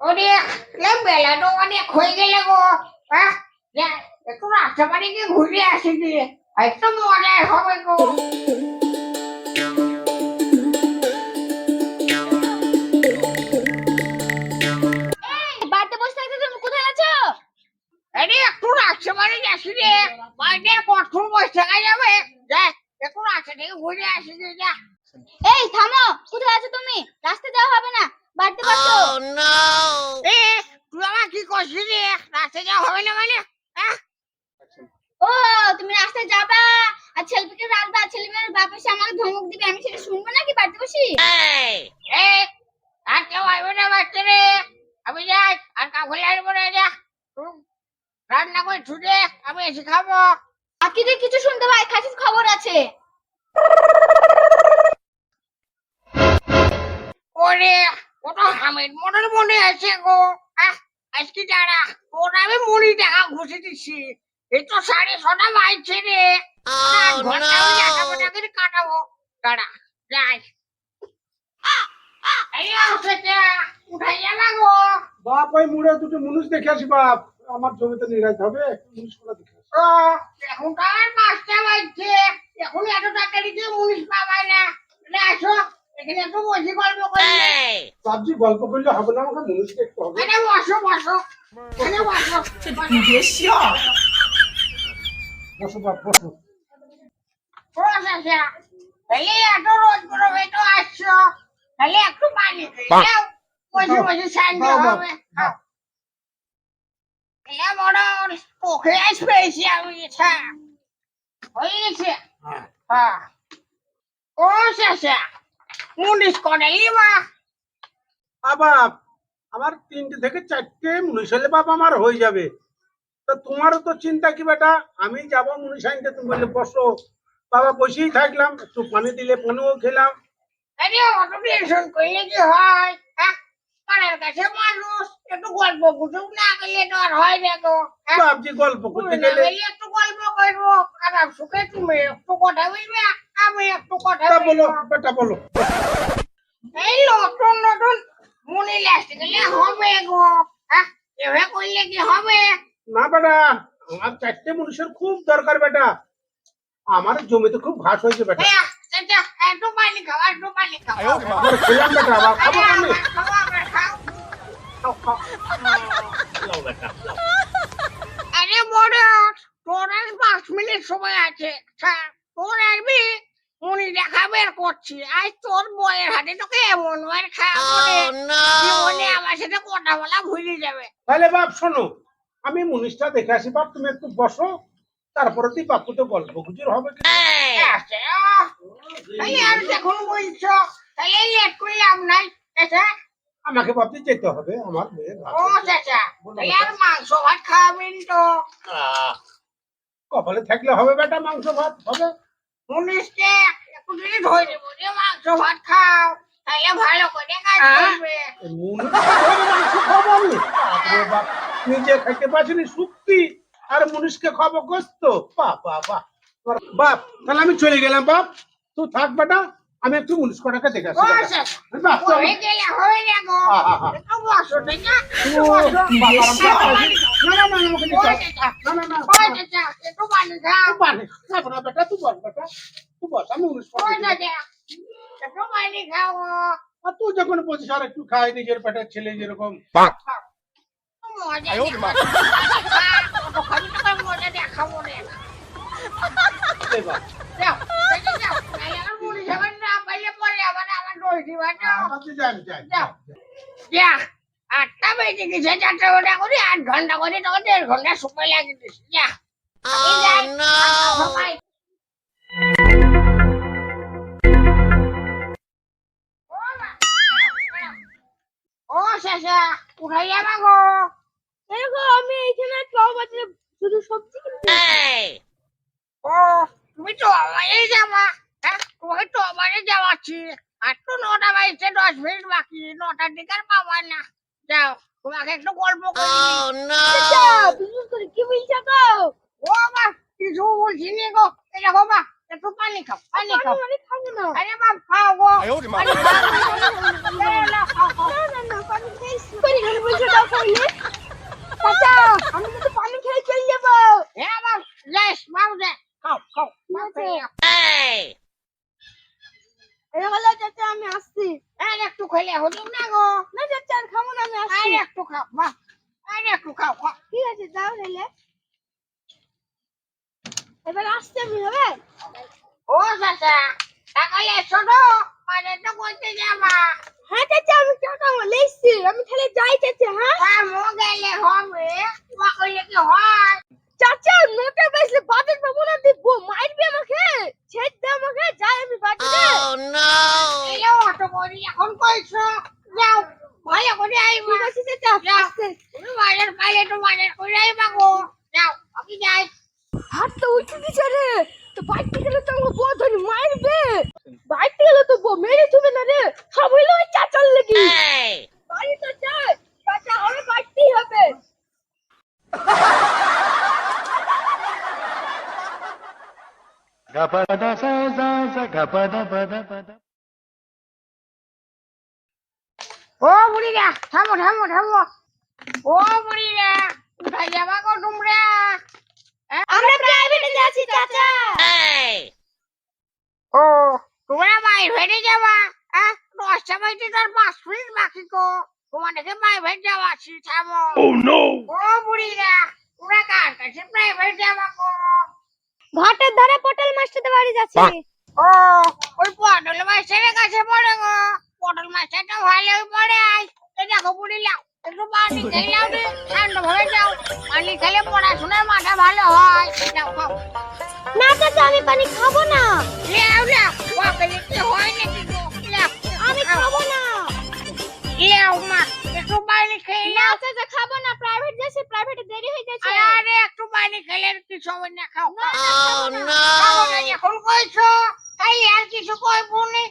অনেক লে বেলা তো অনেক হয়ে গেল গো হ্যাঁ যা, একটু রাস্তা বাড়ি গিয়ে ঘুরে আসি গিয়ে একটু মজাই হবে গো বাড়িতে বসো এ তুই আমার কি করছিস রে? রাস্তা যাওয়া হবে না মানে? হ্যাঁ ও তুমি রাস্তায় যাবা আর ছেলেকে রাখবা। ছেলেমেয়ের বাপ এসে আমাকে ধমক দিবে। আমি সেটা শুনব নাকি বাড়িতে বসি? আর কেউ আসবে না বাচ্চা রে। আমি যাই আর কাপড় আসব না যা। রান্না করে ছুটে আমি এসে খাব। আকিদের কিছু শুনতে পাই খাসির খবর আছে। ওরে কত হামিদ মনের মনে আছে গো? আজকে যারা তোর আমি মুড়ি টাকা ঘুষে দিচ্ছি এই তো সাড়ে ছটা বাজছে রে। কাটাবো। দাঁড়া যাই। বাপ ওই মুড়ে দুটো মুনুষ দেখে আসি বাপ। আমার জমিতে নিরাজ হবে মুনুষ করে দেখে আসি। এখন তো আর পাঁচটা বাজছে। এখন এত তাড়াতাড়ি কেউ মুনিশ পাবাই না। আসো। এখানে একটু বসে গল্প করবে বাপজি গল্প করলে হবে না আমাকে মুনুষ দেখতে হবে। এখানে বসো বসো। এখানে বসো। বসো বাপ বসো। প্রসেসা তাহলে এত রোজ করে তো আসছো। তাহলে একটু পানি খেয়ে যাও বসে বসে শান্তি দাও, দাও, হবে। দাও। এ বড় তোকে পেয়েছি আমি ইচ্ছা হয়ে গেছে। হ্যাঁ। হ্যাঁ। ও শেষা মুনিশ করে লিবা বাবা আমার তিনটে থেকে চারটে মুনিশ হলে বাপ আমার হয়ে যাবে। তা তোমারও তো চিন্তা কি বেটা? আমি যাব মুনিশ আনতে তুমি বললে বসো। বাবা বসেই থাকলাম একটু পানি দিলে পানিও খেলাম। আরে অত টেনশন করলে কি হয়? হ্যাঁ পাড়ার কাছে মানুষ। একটু গল্প গুজব না করলে তো আর হয় না গো হ্যাঁ? বাপজি গল্প করতে গেলে একটু গল্প করব। খারাপ সুখে তুমি একটু কথা বলবে আমি একটু কথা তা বলো বেটা বলো। এই নতুন নতুন মনে লাগতে গেলে হবে গো হ্যাঁ? এভাবে করলে কি হবে? না বেটা আমার চারটে মানুষের খুব দরকার বেটা আমার জমিতে খুব ঘাস হয়েছে বেটা এই, আচ্ছা, একটু পানি খাও একটু পানি খাও। আমার খেলাম বেটা আবার খাব আরে, আমি আমার খাও, আমার খাও। খাও, খাও। লাও বেটা, লাও। আরে বড় তোর আর পাঁচ মিনিট সময় আছে। স্যার তোর আসবি উনি দেখা বের করছি। আজ তোর বইয়ের হাতে তোকে এমন মার রে, আমার সাথে কথা বলা ভুলে যাবে। তাহলে বাপ শোনো আমি মুনিশটা দেখে আসি। বাপ তুমি একটু বসো। তারপরে তুই বাপু তো গল্প গুজর হবে তাহলে আর যখন বলছো তাহলে লেট করলাম নাই। চাচা আমাকে বাপজি যেতে হবে আমার মেয়ে ও চাচা মাংস ভাত খাওয়াবেন তো? কপালে থাকলে হবে বেটা মাংস ভাত হবে। একটু যে মাংস ভাত খাও তাহলে ভালো করে কাজ করবে। মাংস খাব আমি? নিজে খাইতে পারছিনি শুক্তি আর মুনিশকে খাব গোস্ত। বাহ বাহ বাহ বাপ তাহলে আমি চলে গেলাম বাপ। তুই থাক বেটা। আমি একটু মুনিশ কটাকে দেখে আসি না না না না না না তুই না। যখন বলছিস আর একটু খাই নিজের পেটের ছেলে যেরকম। দেখাবো রে আটটা বেজে গেছে চারটা বেলা করে আট ঘণ্টা করে তোকে দেড় ঘণ্টা সময় দিস যা। আমি ও শেষা উঠাই যাবা গো? দেখো আমি এইখানে চপ আছে শুধু সবজি কিনতে ও তুমি তো আমারই যাবা তোকে টবারে যাওয়াচ্ছি। আর তো নটা বাইশে দশ মিনিট বাকি নটার দিকে আর পাবা না। যাও তোমাকে একটু গল্প করি। oh, কি বুঝছ তো? ও আমার কিছু বলছি নি গো এটা বাবা একটু পানি খাও পানি খাও। আরে বাপ খাও গো। পানি খেয়ে চলে যাব। হ্যাঁ বাপ যাইস মাউ দে। খাও খাও হলো চাচা আমি আসছি। আর একটু খেলে হতো না গো। না চাচা আর খাব না আমি আর একটু খাও বাপ আর একটু খাও খাও ঠিক আছে যাও তাহলে। এবার আসতে আমি হবে? ও চাচা তাহলে ছোট মানে তো করতে যাবা। হ্যাঁ চাচা আমি আমি তাহলে যাই চাচা হ্যাঁ? কামো গেলে হবে। তোমা করলে কি হয়? চাচা নোটা বেসলে বাজার পাবো না দেখব মারবি আমাকে? ছেদ দে আমাকে আমি বাজারে এই অটো করি এখন কইছো? যাও। ভাইয়া করে আইবা। ঠিক আছে চাচা আসতে। তুমি বাজার পাইলে তো বাজার করে আইবা গো। যাও আমি যাই। হাত তো উঠে দিছে রে। তো বাইকতে গেলে তো আমাকে বউ ধরে মারবে। বাইকতে গেলে তো বউ মেরে তুমি না রে সব হইল ওই চাচার লেগে বাড়ি তো চাই চাচা হবে বাইকতেই হবে Gapada sa sa sa gapada pada pada. ও বুড়িরা থামো থামো থামো। ও বুড়িরা উঠাই যাবা গো তোমরা? আমরা প্রাইভেটে যাচ্ছি চাচা। ও তোমরা প্রাইভেটে যাবা? হ্যাঁ? দশটা বাজতে তার পাঁচ মিনিট বাকি গো। তোমাদেরকে প্রাইভেট যাওয়া আছি থামো। Oh no! ও বুড়িরা তোমরা কার কাছে প্রাইভেট যাবা গো? ঘাটের ধারে পটল মাস্টারদের বাড়ি যাচ্ছি। ও ওই পটল মাছের কাছে পড়ে গো। পটল মাছটা ভালোই পড়ে এই দেখো বুড়িলাম একটু পানি খেলাও রে ঠান্ডা ভাবে যাও। পানি খেলে পড়াশোনার মাথা ভালো হয়। যাও খাও। না চাচা আমি পানি খাব না। লেও লেও ওকে কি হয় নাকি গো? লেও আমি খাব না। লেও মা একটু পানি খেয়ে নাও। চাচা খাব না। প্রাইভেট যাচ্ছি প্রাইভেটে দেরি হয়ে যাচ্ছে। আরে একটু পানি খেলে কি সময় না খাও। না, না, খাব না। খাও না এখন কইছো। তাই আর কিছু কইবো নি।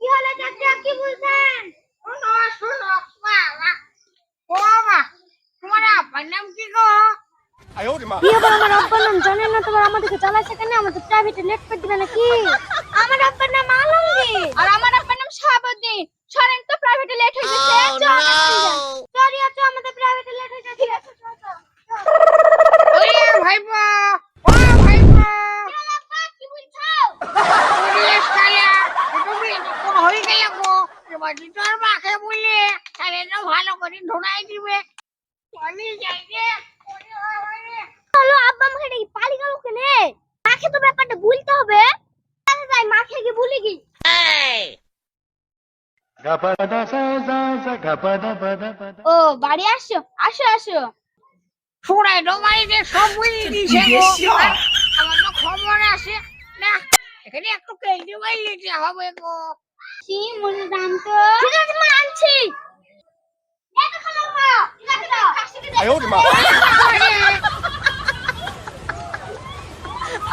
কি হলো? চাচা কি বলছেন শোনো শোনো বাবা ও মা তোমার আব্বার নাম কি গো আমার আব্বার নাম জানেন না? তোমার আমাদেরকে চালাচ্ছে কেন? আমাদের প্রাইভেটে লেট করে দিবে নাকি? আমার আব্বার নাম আলমগীর আর আমার আব্বার নাম শাহাবুদ্দিন। সরেন তো প্রাইভেটে লেট হয়ে গেছে সরি আচ্ছা আমাদের প্রাইভেটে লেট হয়ে ঠিক আছে চল, চল, চল। ওরে ভাইপো ও ভাইপো। আব্বা, কি বলছো ওরে শালা তুমি কোন গেল গো। এবার তোর মাকে বললে তাহলে তো ভালো করে ধোনাই দিবে। আমি যাই রে। হলো আব্বা আমাকে পালি গেল কেনে? মাকে তো ব্যাপারটা ভুলতে হবে আচ্ছা যাই মাকে গিয়ে ভুলে গি Gapada sa sa sa gapada pada pada. ও বাড়ি আসো আসো আসো। সুরাই তো বাড়িতে সব বুঝিয়ে দিছে আর আমার তো খবর আছে। না এখানে একটু কেজি বাই নিতে হবে গো। কি মনে দাম তো? ঠিক আছে মা আনছি। দেখো খালাম মা।